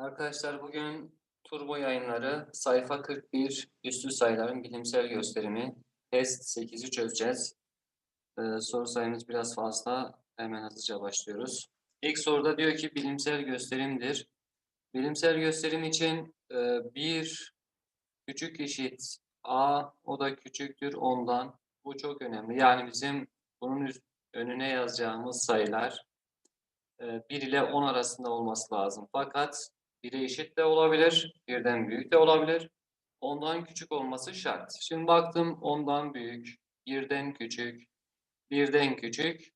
Arkadaşlar bugün Turbo Yayınları sayfa 41 üstü sayıların bilimsel gösterimi test 8'i çözeceğiz. Ee, soru sayımız biraz fazla. Hemen hızlıca başlıyoruz. İlk soruda diyor ki bilimsel gösterimdir. Bilimsel gösterim için e, bir küçük eşit a o da küçüktür ondan. Bu çok önemli. Yani bizim bunun önüne yazacağımız sayılar e, 1 ile 10 arasında olması lazım. Fakat 1'e eşit de olabilir, birden büyük de olabilir. Ondan küçük olması şart. Şimdi baktım ondan büyük, birden küçük, birden küçük,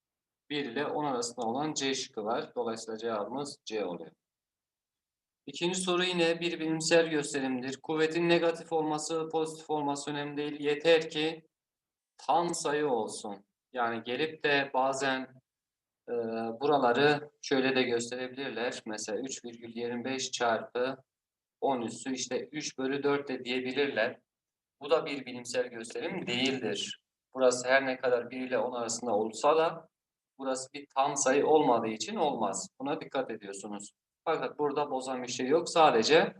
1 ile 10 arasında olan C şıkkı var. Dolayısıyla cevabımız C oluyor. İkinci soru yine bir bilimsel gösterimdir. Kuvvetin negatif olması, pozitif olması önemli değil. Yeter ki tam sayı olsun. Yani gelip de bazen e, buraları şöyle de gösterebilirler. Mesela 3,25 çarpı 10 üssü işte 3 bölü 4 de diyebilirler. Bu da bir bilimsel gösterim değildir. Burası her ne kadar 1 ile 10 arasında olsa da burası bir tam sayı olmadığı için olmaz. Buna dikkat ediyorsunuz. Fakat burada bozan bir şey yok. Sadece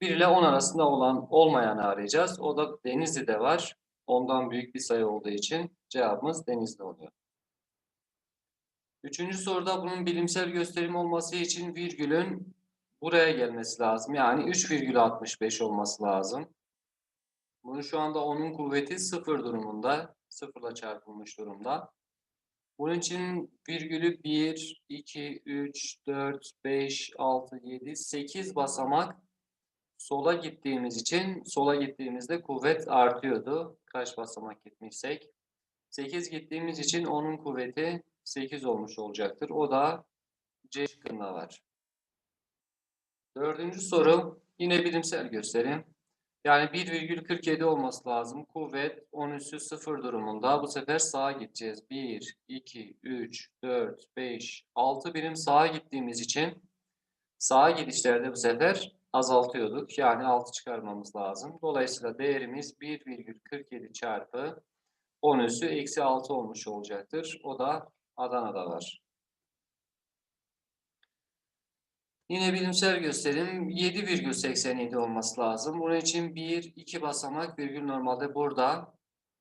1 ile 10 arasında olan olmayanı arayacağız. O da Denizli'de var. Ondan büyük bir sayı olduğu için cevabımız Denizli oluyor. Üçüncü soruda bunun bilimsel gösterim olması için virgülün buraya gelmesi lazım. Yani 3,65 olması lazım. Bunu şu anda onun kuvveti sıfır durumunda. Sıfırla çarpılmış durumda. Bunun için virgülü 1, 2, 3, 4, 5, 6, 7, 8 basamak sola gittiğimiz için sola gittiğimizde kuvvet artıyordu. Kaç basamak gitmişsek. 8 gittiğimiz için onun kuvveti 8 olmuş olacaktır. O da C şıkkında var. Dördüncü soru yine bilimsel gösterim. Yani 1,47 olması lazım. Kuvvet 10 üssü 0 durumunda. Bu sefer sağa gideceğiz. 1, 2, 3, 4, 5, 6 birim sağa gittiğimiz için sağa gidişlerde bu sefer azaltıyorduk. Yani 6 çıkarmamız lazım. Dolayısıyla değerimiz 1,47 çarpı 10 üssü eksi 6 olmuş olacaktır. O da Adana'da var. Yine bilimsel gösterim 7,87 olması lazım. Bunun için 1, 2 basamak virgül normalde burada.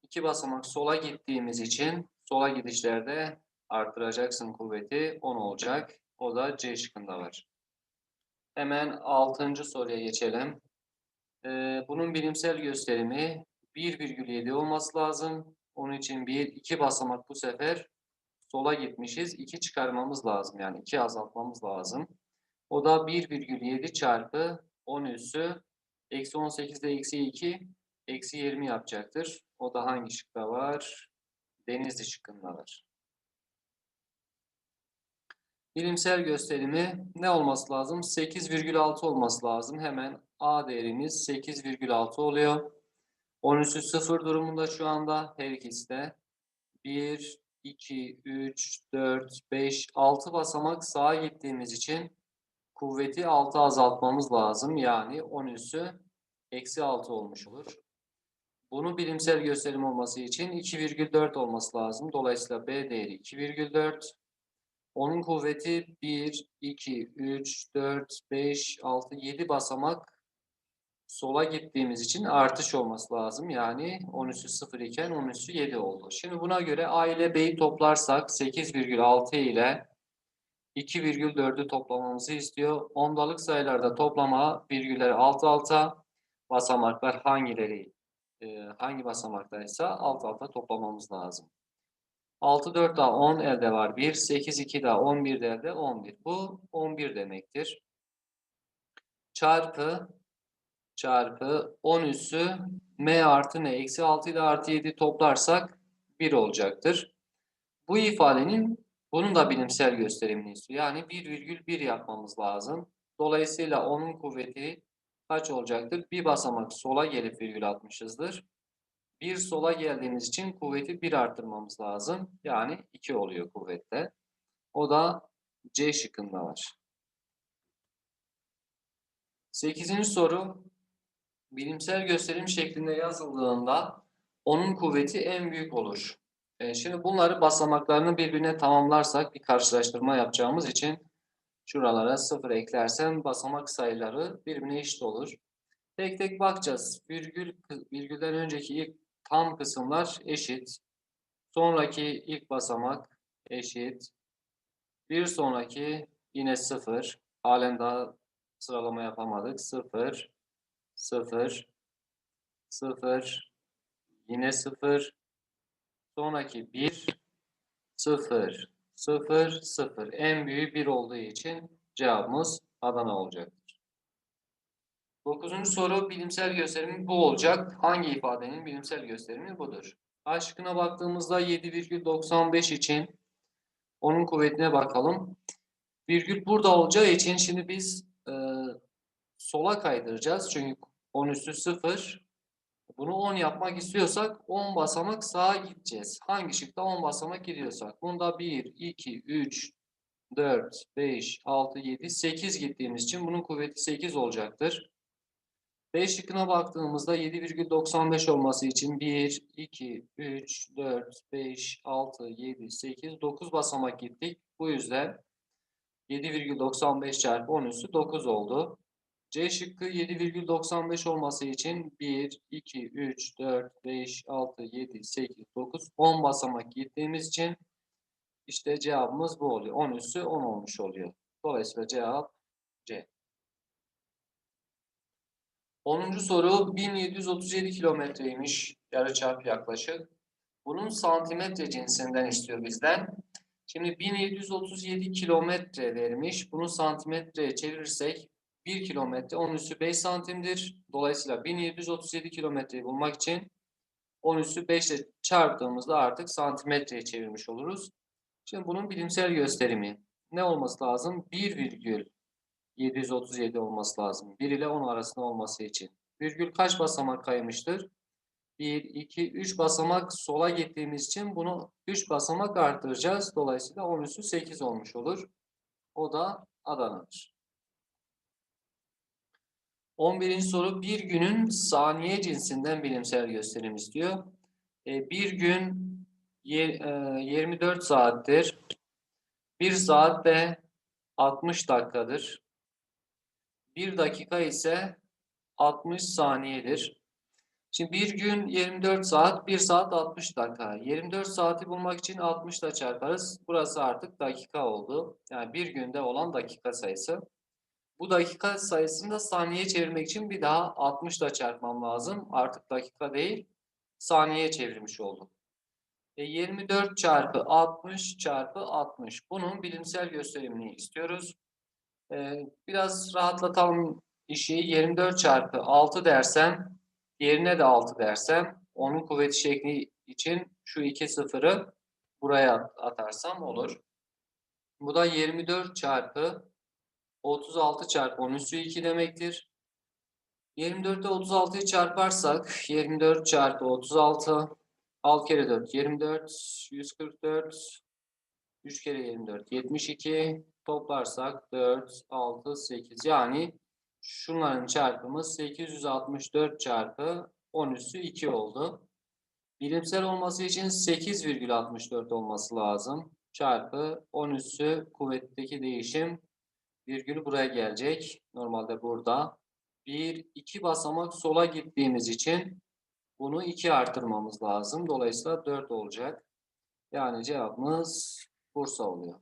2 basamak sola gittiğimiz için sola gidişlerde artıracaksın kuvveti 10 olacak. O da C şıkkında var. Hemen 6. soruya geçelim. Ee, bunun bilimsel gösterimi 1,7 olması lazım. Onun için 1, 2 basamak bu sefer sola gitmişiz. 2 çıkarmamız lazım. Yani 2 azaltmamız lazım. O da 1,7 çarpı 10 üssü eksi 18 de eksi 2 eksi 20 yapacaktır. O da hangi şıkta var? Denizli şıkkında var. Bilimsel gösterimi ne olması lazım? 8,6 olması lazım. Hemen A değerimiz 8,6 oluyor. 10 üssü 0 durumunda şu anda her ikisi de. 1, 2, 3, 4, 5, 6 basamak sağa gittiğimiz için kuvveti 6 azaltmamız lazım. Yani 10 üssü eksi 6 olmuş olur. Bunu bilimsel gösterim olması için 2,4 olması lazım. Dolayısıyla B değeri 2,4. Onun kuvveti 1, 2, 3, 4, 5, 6, 7 basamak sola gittiğimiz için artış olması lazım. Yani 10 üssü 0 iken 10 üssü 7 oldu. Şimdi buna göre A ile B'yi toplarsak 8,6 ile 2,4'ü toplamamızı istiyor. Ondalık sayılarda toplama virgülleri alt alta basamaklar hangileri e, hangi basamaktaysa alt alta toplamamız lazım. 6 4 daha 10 elde var 1, 8 2 daha 11 de elde 11. Bu 11 demektir. Çarpı çarpı 10 üssü m artı n eksi 6 ile artı 7 toplarsak 1 olacaktır. Bu ifadenin bunun da bilimsel gösterimini istiyor. Yani 1,1 yapmamız lazım. Dolayısıyla onun kuvveti kaç olacaktır? Bir basamak sola gelip virgül atmışızdır. Bir sola geldiğimiz için kuvveti 1 arttırmamız lazım. Yani 2 oluyor kuvvette. O da C şıkkında var. Sekizinci soru bilimsel gösterim şeklinde yazıldığında onun kuvveti en büyük olur. E, şimdi bunları basamaklarını birbirine tamamlarsak bir karşılaştırma yapacağımız için Şuralara 0 eklersen basamak sayıları birbirine eşit olur. Tek tek bakacağız. Virgül, virgülden önceki ilk tam kısımlar eşit. Sonraki ilk basamak eşit. Bir sonraki yine 0. Halen daha sıralama yapamadık. 0, 0, 0, yine 0. Sonraki 1, 0, 0, 0. En büyüğü 1 olduğu için cevabımız Adana olacaktır. Dokuzuncu soru bilimsel gösterimi bu olacak. Hangi ifadenin bilimsel gösterimi budur? A şıkkına baktığımızda 7,95 için onun kuvvetine bakalım. Virgül burada olacağı için şimdi biz sola kaydıracağız. Çünkü 10 üstü 0. Bunu 10 yapmak istiyorsak 10 basamak sağa gideceğiz. Hangi şıkta 10 basamak gidiyorsak. Bunda 1, 2, 3, 4, 5, 6, 7, 8 gittiğimiz için bunun kuvveti 8 olacaktır. B şıkkına baktığımızda 7,95 olması için 1, 2, 3, 4, 5, 6, 7, 8, 9 basamak gittik. Bu yüzden 7,95 çarpı 10 üssü 9 oldu. C şıkkı 7,95 olması için 1, 2, 3, 4, 5, 6, 7, 8, 9, 10 basamak gittiğimiz için işte cevabımız bu oluyor. 10 üssü 10 olmuş oluyor. Dolayısıyla cevap C. 10. soru 1737 kilometreymiş yarıçap yaklaşık. Bunun santimetre cinsinden istiyor bizden. Şimdi 1737 kilometre vermiş. Bunu santimetreye çevirirsek 1 kilometre 10 üssü 5 santimdir. Dolayısıyla 1737 kilometreyi bulmak için 10 üssü 5 ile çarptığımızda artık santimetreye çevirmiş oluruz. Şimdi bunun bilimsel gösterimi ne olması lazım? 1,737 olması lazım. 1 ile 10 arasında olması için. Virgül kaç basamak kaymıştır? 1, 2, 3 basamak sola gittiğimiz için bunu 3 basamak arttıracağız. Dolayısıyla 10 üssü 8 olmuş olur. O da Adana'dır. 11. soru bir günün saniye cinsinden bilimsel gösterim istiyor. E, bir gün e, 24 saattir. 1 saat de 60 dakikadır. 1 dakika ise 60 saniyedir. Şimdi bir gün 24 saat, 1 saat 60 dakika. 24 saati bulmak için 60 ile çarparız. Burası artık dakika oldu. Yani bir günde olan dakika sayısı. Bu dakika sayısını da saniye çevirmek için bir daha 60 ile çarpmam lazım. Artık dakika değil, saniye çevirmiş oldum. E 24 çarpı 60 çarpı 60. Bunun bilimsel gösterimini istiyoruz. E, biraz rahatlatalım işi. 24 çarpı 6 dersem, yerine de 6 dersem, onun kuvveti şekli için şu iki sıfırı buraya atarsam olur. Bu da 24 çarpı 36 çarpı 10 üssü 2 demektir. 24'te 36'yı çarparsak 24 çarpı 36 6 kere 4 24 144 3 kere 24 72 toplarsak 4 6 8 yani şunların çarpımı 864 çarpı 10 üssü 2 oldu. Bilimsel olması için 8,64 olması lazım. Çarpı 10 üssü kuvvetteki değişim virgül buraya gelecek. Normalde burada. Bir, iki basamak sola gittiğimiz için bunu 2 artırmamız lazım. Dolayısıyla 4 olacak. Yani cevabımız Bursa oluyor.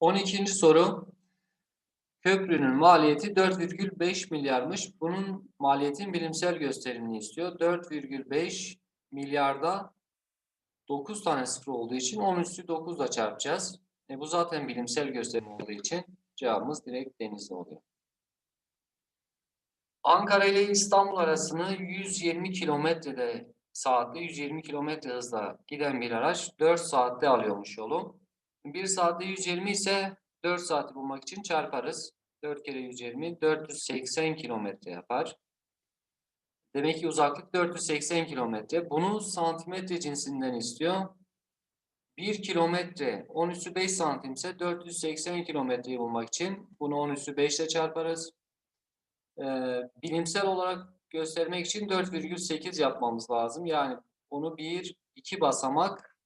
12. soru. Köprünün maliyeti 4,5 milyarmış. Bunun maliyetin bilimsel gösterimini istiyor. 4,5 milyarda 9 tane sıfır olduğu için 10 üstü 9 ile çarpacağız. E bu zaten bilimsel gösterim olduğu için cevabımız direkt denizli oluyor. Ankara ile İstanbul arasını 120 kilometrede saatte 120 kilometre hızla giden bir araç 4 saatte alıyormuş yolu. 1 saatte 120 ise 4 saati bulmak için çarparız. 4 kere 120 480 kilometre yapar. Demek ki uzaklık 480 kilometre. Bunu santimetre cinsinden istiyor. 1 kilometre 10 üssü 5 santimse 480 kilometreyi bulmak için bunu 10 üssü 5 ile çarparız. Ee, bilimsel olarak göstermek için 4,8 yapmamız lazım. Yani bunu bir iki basamak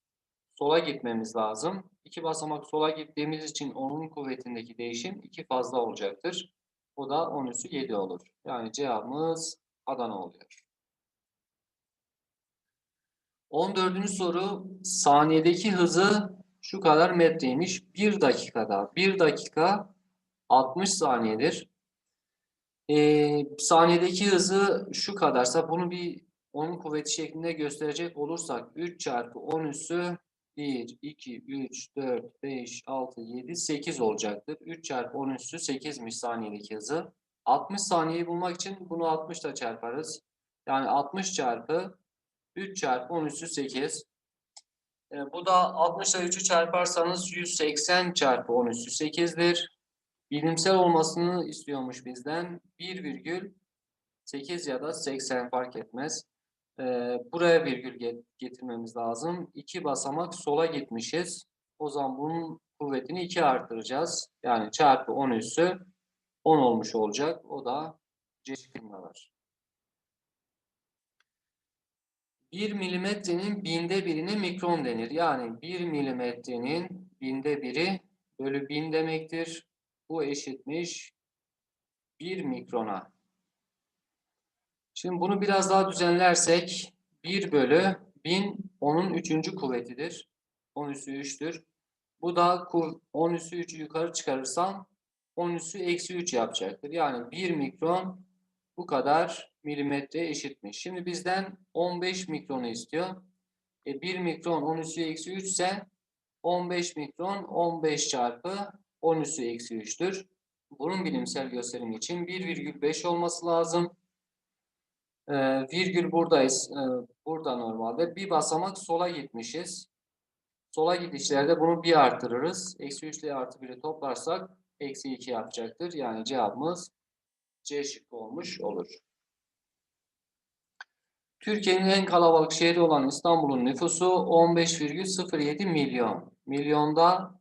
sola gitmemiz lazım. İki basamak sola gittiğimiz için onun kuvvetindeki değişim iki fazla olacaktır. O da 10 üssü 7 olur. Yani cevabımız Adana oluyor. 14. soru saniyedeki hızı şu kadar metreymiş. 1 dakikada. 1 dakika 60 saniyedir. Ee, saniyedeki hızı şu kadarsa bunu bir onun kuvveti şeklinde gösterecek olursak 3 çarpı 10 üssü 1, 2, 3, 4, 5, 6, 7, 8 olacaktır. 3 çarpı 10 üssü 8'miş saniyedeki hızı. 60 saniyeyi bulmak için bunu 60 ile çarparız. Yani 60 çarpı 3 çarpı 10 üssü 8. E, bu da 60 ile 3'ü çarparsanız 180 çarpı 10 üssü 8'dir. Bilimsel olmasını istiyormuş bizden. 1,8 ya da 80 fark etmez. E, buraya virgül getirmemiz lazım. 2 basamak sola gitmişiz. O zaman bunun kuvvetini 2 artıracağız. Yani çarpı 10 üssü 10 olmuş olacak. O da C şıkkında var. 1 milimetrenin binde birine mikron denir. Yani 1 milimetrenin binde biri bölü 1000 demektir. Bu eşitmiş 1 mikrona. Şimdi bunu biraz daha düzenlersek 1 bölü 1000 onun 3. kuvvetidir. 10 üssü 3'tür. Bu da 10 üssü 3'ü yukarı çıkarırsam 10 üssü eksi 3 yapacaktır. Yani 1 mikron bu kadar milimetre eşitmiş. Şimdi bizden 15 mikronu istiyor. E 1 mikron 10 üssü eksi 3 ise 15 mikron 15 çarpı 10 üssü eksi 3'tür. Bunun bilimsel gösterimi için 1,5 olması lazım. Ee, virgül buradayız. Ee, burada normalde. Bir basamak sola gitmişiz. Sola gidişlerde bunu bir artırırız. Eksi 3 ile artı 1'i toplarsak eksi 2 yapacaktır. Yani cevabımız C şıkkı olmuş olur. Türkiye'nin en kalabalık şehri olan İstanbul'un nüfusu 15,07 milyon. Milyonda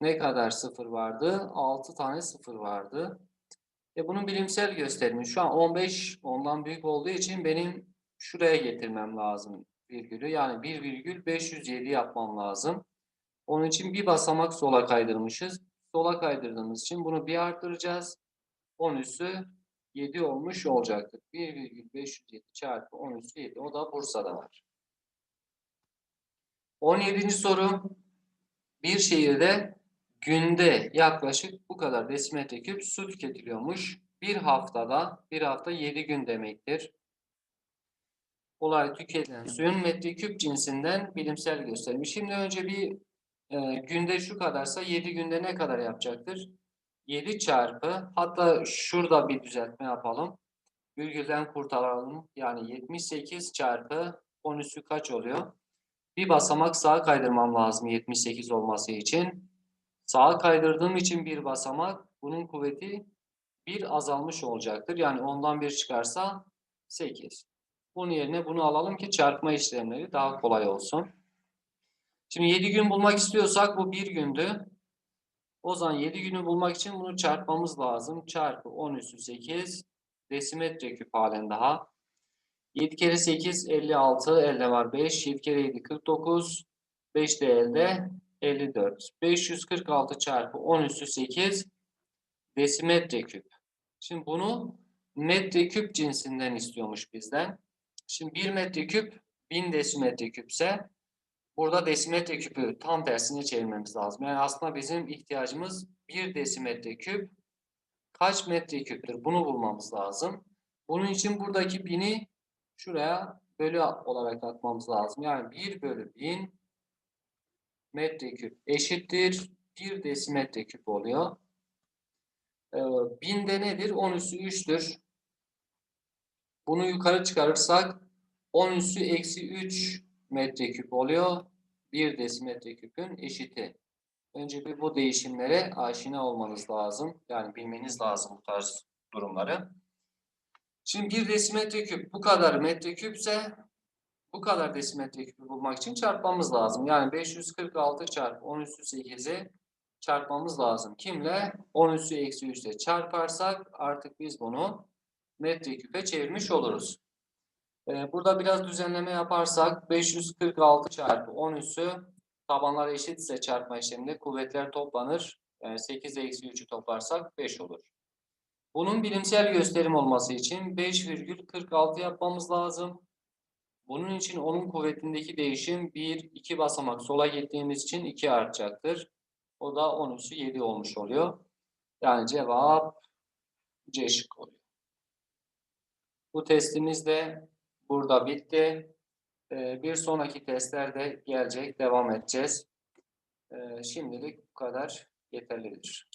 ne kadar sıfır vardı? 6 tane sıfır vardı. E bunun bilimsel gösterimi şu an 15 ondan büyük olduğu için benim şuraya getirmem lazım virgülü. Yani 1,507 yapmam lazım. Onun için bir basamak sola kaydırmışız. Sola kaydırdığımız için bunu bir arttıracağız. 10 üssü 7 olmuş olacaktır. 1,507 çarpı 10 üssü 7. O da Bursa'da var. 17. soru. Bir şehirde günde yaklaşık bu kadar desimetre küp su tüketiliyormuş. Bir haftada, bir hafta 7 gün demektir. Olay tüketilen suyun metreküp cinsinden bilimsel göstermiş. Şimdi önce bir e, günde şu kadarsa 7 günde ne kadar yapacaktır? 7 çarpı hatta şurada bir düzeltme yapalım. Virgülden kurtaralım. Yani 78 çarpı 10 üssü kaç oluyor? Bir basamak sağa kaydırmam lazım 78 olması için. Sağa kaydırdığım için bir basamak bunun kuvveti bir azalmış olacaktır. Yani ondan bir çıkarsa 8. Bunun yerine bunu alalım ki çarpma işlemleri daha kolay olsun. Şimdi 7 gün bulmak istiyorsak bu bir gündü. O zaman 7 günü bulmak için bunu çarpmamız lazım. Çarpı 10 üssü 8 desimetre küp halen daha. 7 kere 8 56 elde var 5. 7 kere 7 49. 5 de elde 54. 546 çarpı 10 üssü 8 desimetre küp. Şimdi bunu metreküp cinsinden istiyormuş bizden. Şimdi 1 metreküp 1000 desimetre küpse burada desimetre küpü tam tersine çevirmemiz lazım. Yani aslında bizim ihtiyacımız 1 desimetre küp kaç metreküptür? Bunu bulmamız lazım. Bunun için buradaki 1000'i şuraya bölü olarak atmamız lazım. Yani 1 bölü 1000 metreküp eşittir 1 desimetre küp oluyor. Ee, binde nedir? 10 üssü 3'tür. Bunu yukarı çıkarırsak 10 üssü eksi 3 metreküp oluyor. 1 desimetre küpün eşiti. Önce bir bu değişimlere aşina olmanız lazım. Yani bilmeniz lazım bu tarz durumları. Şimdi 1 desimetre küp bu kadar metreküpse bu kadar desimetre küpü bulmak için çarpmamız lazım. Yani 546 çarpı 10 üssü 8'i çarpmamız lazım. Kimle? 10 üssü eksi 3 ile çarparsak artık biz bunu metreküpe çevirmiş oluruz. Ee, burada biraz düzenleme yaparsak 546 çarpı 10 üssü tabanlar eşitse çarpma işleminde kuvvetler toplanır. Yani 8 eksi 3'ü toplarsak 5 olur. Bunun bilimsel gösterim olması için 5,46 yapmamız lazım. Bunun için onun kuvvetindeki değişim 1, 2 basamak sola gittiğimiz için 2 artacaktır. O da 10 üssü 7 olmuş oluyor. Yani cevap C şıkkı oluyor. Bu testimiz de burada bitti. Ee, Bir sonraki testlerde gelecek. Devam edeceğiz. Ee, Şimdilik bu kadar yeterlidir.